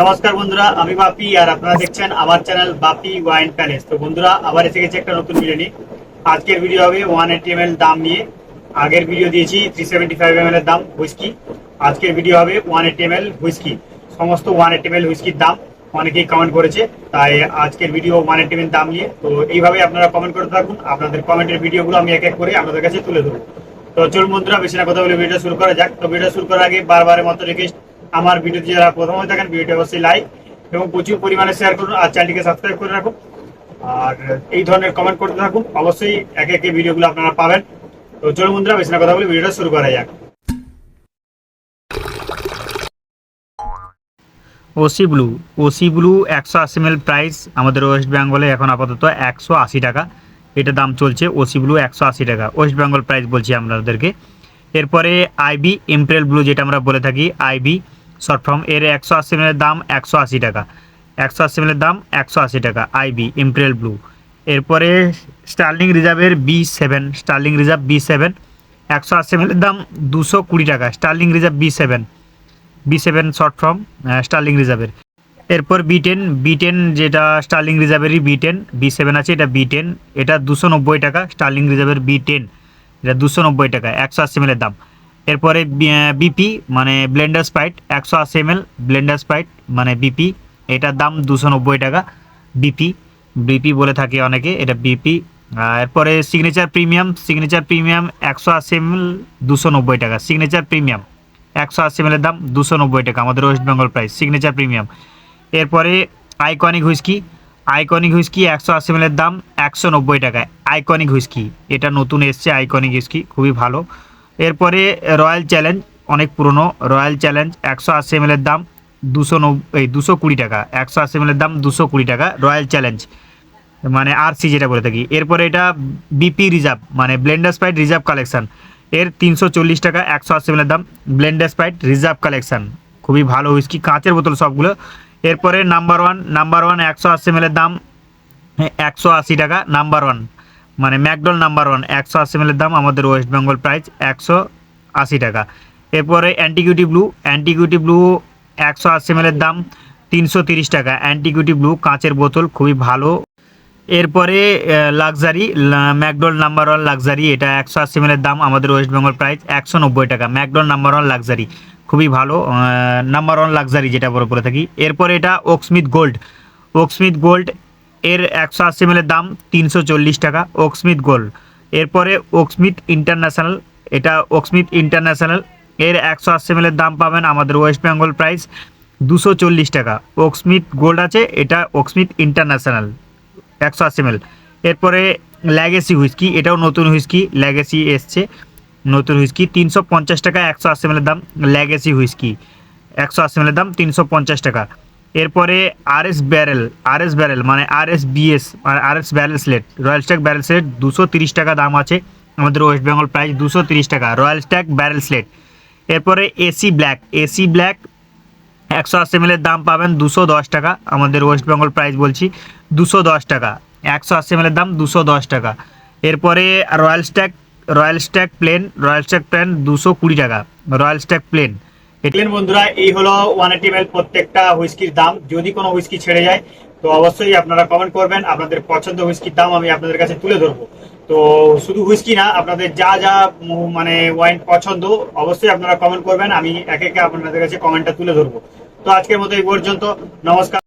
নমস্কার বন্ধুরা, আমি বাপি আর আপনারা দেখছেন আমার চ্যানেল বাপি ওয়াইন প্যালেস। তো বন্ধুরা, আবার এসে গেছে একটা নতুন ভিডিও নিয়ে। আজকের ভিডিও হবে ওয়ান এইটি এম দাম নিয়ে। আগের ভিডিও দিয়েছি থ্রি সেভেন্টি ফাইভ এম এর দাম হুইস্কি আজকের ভিডিও হবে one eighty M L whisky সমস্ত ওয়ান এইটি এম এল হুইস্কির দাম অনেকেই কমেন্ট করেছে, তাই আজকের ভিডিও ওয়ান এইটি এম দাম নিয়ে। তো এইভাবে আপনারা কমেন্ট করতে থাকুন, আপনাদের কমেন্টের ভিডিওগুলো আমি এক এক করে আপনাদের কাছে তুলে ধরবো। তো চলুন বন্ধুরা, বেশি না কথা বলে ভিডিও শুরু করা যাক। তো ভিডিও শুরু করার আগে বারবারের মতো রিকোয়েস্ট আমার ভিডিওটি যারা প্রথম হয়ে থাকেন ভিডিওটি অবশ্যই লাইক এবং প্রচুর পরিমাণে শেয়ার করুন আর চ্যানেলটিকে সাবস্ক্রাইব করে রাখুন। আর এই ধরনের কমেন্ট করতে থাকুন, অবশ্যই একে একে ভিডিওগুলো আপনারা পাবেন। তো চলুন বন্ধুরা, বেশি না কথা বলে ভিডিওটা শুরু করা যাক। ওসি ব্লু ওসি ব্লু একশো আশি এম প্রাইস আমাদের ওয়েস্ট বেঙ্গলে এখন আপাতত একশো আশি টাকা। এটা দাম চলছে ওসি ব্লু একশো আশি টাকা। ওয়েস্ট বেঙ্গল প্রাইস বলছি আপনাদেরকে এরপরে আইবি ইম্পেরিয়াল ব্লু যেটা আমরা বলে থাকি, আইবি শর্ট ফর্ম, এর একশো আশি এম দাম একশো আশি টাকা। একশো আশি এম দাম একশো আশি টাকা, আইবি ইম্পেরিয়াল ব্লু। এরপরে স্টার্লিং রিজার্ভের B seven, Sterling Reserve B seven, একশো আশি এম দাম দুশো কুড়ি টাকা, Sterling Reserve B seven B seven short form Sterling রিজার্ভের। এরপর বি টেন বি টেন যেটা স্টার্লিং রিজার্ভেরই বি টেন, বি সেভেন আছে এটা বি টেন, এটা দুশো নব্বই টাকা, স্টার্লিং রিজার্ভের বি টেন। এটা দুশো নব্বই টাকা, একশো আশি এমএলের দাম। এরপরে বিপি মানে ব্লেন্ডার স্পাইট একশো আশি এমএল ব্লেন্ডার স্পাইট মানে বিপি এটার দাম দুশো নব্বই টাকা বিপি বিপি বলে থাকে অনেকে, এটা বিপি এরপরে সিগনেচার প্রিমিয়াম সিগনেচার প্রিমিয়াম একশো আশি এমএল দুশো নব্বই টাকা সিগনেচার প্রিমিয়াম একশো আশি এমএলের দাম দুশো নব্বই টাকা, আমাদের West Bengal price Signature Premium এরপরে আইকনিক হুইস্কি আইকনিক হুইস্কি একশো আশি এমএলের দাম একশো নব্বই টাকায়। আইকনিক হুইস্কি এটা নতুন এসছে আইকনিক হুইস্কি খুবই ভালো। এরপরে রয়্যাল চ্যালেঞ্জ অনেক পুরনো। রয়্যাল চ্যালেঞ্জ একশো আশি এমএলের দাম দুশো নব্বই দুশো কুড়ি টাকা। একশো আশি এমএলের দাম দুশো কুড়ি টাকা রয়্যাল চ্যালেঞ্জ মানে আর সি যেটা বলে থাকি। এরপরে এটা বিপি রিজার্ভ মানে ব্লেন্ডার স্পাইট রিজার্ভ কালেকশন এর তিনশো চল্লিশ টাকা, একশো আশি এমএলের দাম ব্লেন্ডার স্পাইট রিজার্ভ কালেকশন খুবই ভালো হুইস্কি কাঁচের বোতল সবগুলো। এরপরে নাম্বার ওয়ান নাম্বার ওয়ান একশো আশি এমএলের দাম একশো আশি টাকা নাম্বার ওয়ান মানে ম্যাকডল নাম্বার ওয়ান একশো আশি এমএলের দাম, আমাদের ওয়েস্ট বেঙ্গল প্রাইস একশো আশি টাকা। এরপরে অ্যান্টিকিউটি ব্লু অ্যান্টিকিউটি ব্লু একশো আশি এমএলের দাম, তিনশো তিরিশ টাকা। অ্যান্টিকিউটি ব্লু কাঁচের বোতল, খুবই ভালো। এরপরে luxury McDowell number one luxury এটা একশো আশি এমএলের দাম, আমাদের ওয়েস্ট বেঙ্গল প্রাইস একশো নব্বই টাকা। ম্যাকডোল নাম্বার ওয়ান লাক্সারি খুবই ভালো নাম্বার ওয়ান লাক্সারি যেটা বলে বলে থাকি। এরপরে এটা ওকস্মিথ গোল্ড ওকস্মিথ গোল্ড এর একশো আশি এমএলের দাম তিনশো চল্লিশ টাকা ওকস্মিথ গোল্ড এরপরে ওকস্মিথ ইন্টারন্যাশনাল এটা ওকস্মিথ ইন্টারন্যাশনাল এর একশো আশি এমএলের দাম পাবেন আমাদের ওয়েস্ট বেঙ্গল প্রাইস দুশো চল্লিশ টাকা। ওকস্মিথ গোল্ড আছে, এটা ওকস্মিথ ইন্টারন্যাশনাল একশো আশি এমএল এরপরে ল্যাগেসি হুইস্কি এটাও নতুন হুইস্কি ল্যাগেসি এসছে। নতুন হুইস্কি, তিনশো পঞ্চাশ টাকা, একশো আশি এমএলের দাম ল্যাগেসি হুইস্কি, একশো আশি এমএলের দাম, তিনশো পঞ্চাশ টাকা। এরপরে R S Barrel R S Barrel মানে R S BS R S Barrel Select Royal Stag Barrel Select দুশো তিরিশ টাকা দাম আছে। আমাদের ওয়েস্ট বেঙ্গল প্রাইস দুশো তিরিশ টাকা রয়্যাল স্ট্যাক ব্যারেল স্লেট এরপরে এসি ব্ল্যাক এসি ব্ল্যাক একশো আশি এমএলের দাম পাবেন দুশো দশ টাকা। আমাদের ওয়েস্ট বেঙ্গল প্রাইস বলছি, দুশো দশ টাকা, একশো আশি এমএলের দাম দুশো দশ টাকা। এরপরে Royal Stag Royal Stag plain, Royal Stag plain দুশো কুড়ি টাকা। Royal Stag plain. দেখলেন বন্ধুরা, এই হলো ওয়ান এইটি এমএল প্রত্যেকটা হুইস্কির দাম। যদি কোনো হুইস্কি ছেড়ে যায়, তো অবশ্যই আপনারা কমেন্ট করবেন। আপনাদের পছন্দ হুইস্কির দাম আমি আপনাদের কাছে তুলে ধরবো। তো শুধু হুইস্কি না, আপনাদের যা যা মানে ওয়াইন পছন্দ, অবশ্যই আপনারা কমেন্ট করবেন। আমি একে একে আপনাদের কাছে কমেন্টটা তুলে ধরবো। তো আজকের মতো এই পর্যন্ত। নমস্কার।